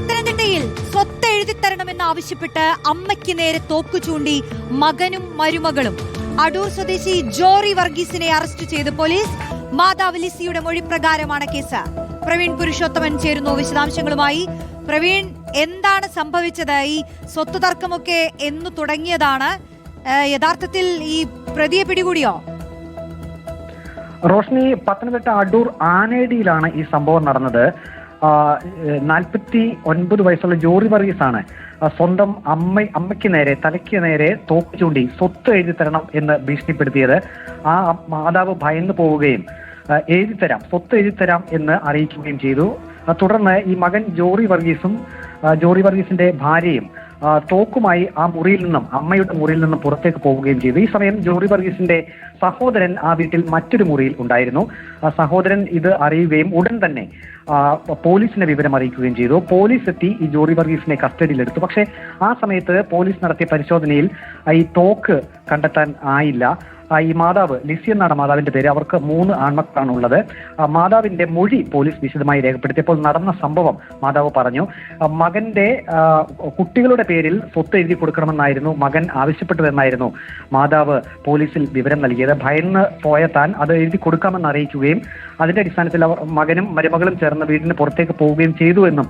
പത്തനംതിട്ടയിൽ സ്വത്ത് എഴുതിത്തരണമെന്ന് ആവശ്യപ്പെട്ട് അമ്മയ്ക്ക് നേരെ തോക്കു ചൂണ്ടി മകനും മരുമകളും. അടൂർ സ്വദേശി ജോറി വർഗീസിനെ അറസ്റ്റ് ചെയ്ത് പോലീസ്. മാതാവ് ലിസിയുടെ മൊഴി പ്രകാരമാണ് കേസ്. പ്രവീൺ പുരുഷോത്തമൻ ചേരുന്നു വിശദാംശങ്ങളുമായി. പ്രവീൺ എന്താണ് സംഭവിച്ചത്? ഈ സ്വത്ത് തർക്കമൊക്കെ എന്ന് തുടങ്ങിയതാണ്. യഥാർത്ഥത്തിൽ ഈ പ്രതിയെ പിടികൂടിയോ? റോഷ്നി പത്തനംതിട്ട അടൂർ ആനേടിയിലാണ് ഈ സംഭവം നടന്നത്. നാൽപ്പത്തി ഒൻപത് വയസ്സുള്ള ജോറി വർഗീസ് ആണ് സ്വന്തം അമ്മ അമ്മയ്ക്ക് നേരെ തലയ്ക്ക് നേരെ തോക്ക് ചൂണ്ടി സ്വത്ത് എഴുതി തരണം എന്ന് ഭീഷണിപ്പെടുത്തിയത് ആ മാതാവ് ഭയന്നു പോവുകയും എഴുതി തരാം സ്വത്ത് എഴുതി തരാം എന്ന് അറിയിക്കുകയും ചെയ്തു. തുടർന്ന് ഈ മകൻ ജോറി വർഗീസും ജോറി വർഗീസിന്റെ ഭാര്യയും തോക്കുമായി ആ മുറിയിൽ നിന്നും അമ്മയുടെ മുറിയിൽ നിന്നും പുറത്തേക്ക് പോവുകയും ചെയ്തു. ഈ സമയം ജോറി വർഗീസിന്റെ സഹോദരൻ ആ വീട്ടിൽ മറ്റൊരു മുറിയിൽ ഉണ്ടായിരുന്നു. സഹോദരൻ ഇത് അറിയുകയും ഉടൻ തന്നെ പോലീസിനെ വിവരം അറിയിക്കുകയും ചെയ്തു. പോലീസ് എത്തി ഈ ജോറി വർഗീസിനെ കസ്റ്റഡിയിലെടുത്തു. പക്ഷേ ആ സമയത്ത് പോലീസ് നടത്തിയ പരിശോധനയിൽ ഈ തോക്ക് കണ്ടെത്താൻ ആയില്ല. ഈ മാതാവ് ലിസി എന്നാണ് മാതാവിന്റെ പേര്. അവർക്ക് മൂന്ന് ആൺമക്കളാണ് ഉള്ളത് മാതാവിന്റെ മൊഴി പോലീസ് വിശദമായി രേഖപ്പെടുത്തിയപ്പോൾ നടന്ന സംഭവം മാതാവ് പറഞ്ഞു. മകന്റെ കുട്ടികളുടെ പേരിൽ സ്വത്ത് എഴുതി കൊടുക്കണമെന്നായിരുന്നു മകൻ ആവശ്യപ്പെട്ടതെന്നായിരുന്നു മാതാവ് പോലീസിൽ വിവരം നൽകിയത്. ഭയന്ന് പോയ താൻ അത് എഴുതി കൊടുക്കാമെന്ന് അറിയിക്കുകയും അതിന്റെ അടിസ്ഥാനത്തിൽ അവർ മകനും മരുമകളും ചേർന്ന് വീടിന് പുറത്തേക്ക് പോവുകയും ചെയ്തു എന്നും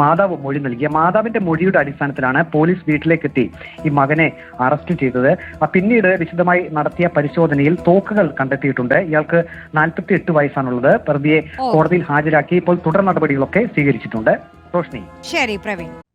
മാതാവ് മൊഴി നൽകിയ മാതാവിന്റെ മൊഴിയുടെ അടിസ്ഥാനത്തിലാണ് പോലീസ് വീട്ടിലേക്ക് എത്തി ഈ മകനെ അറസ്റ്റ് ചെയ്തത്. പിന്നീട് വിശദമായി നടത്തിയ പരിശോധനയിൽ തോക്കുകൾ കണ്ടെത്തിയിട്ടുണ്ട്. ഇയാൾക്ക് നാൽപ്പത്തി എട്ട് വയസ്സാണുള്ളത് പ്രതിയെ കോടതിയിൽ ഹാജരാക്കി. ഇപ്പോൾ തുടർ നടപടികളൊക്കെ സ്വീകരിച്ചിട്ടുണ്ട്. റോഷ്നി. ശരി പ്രവീൺ.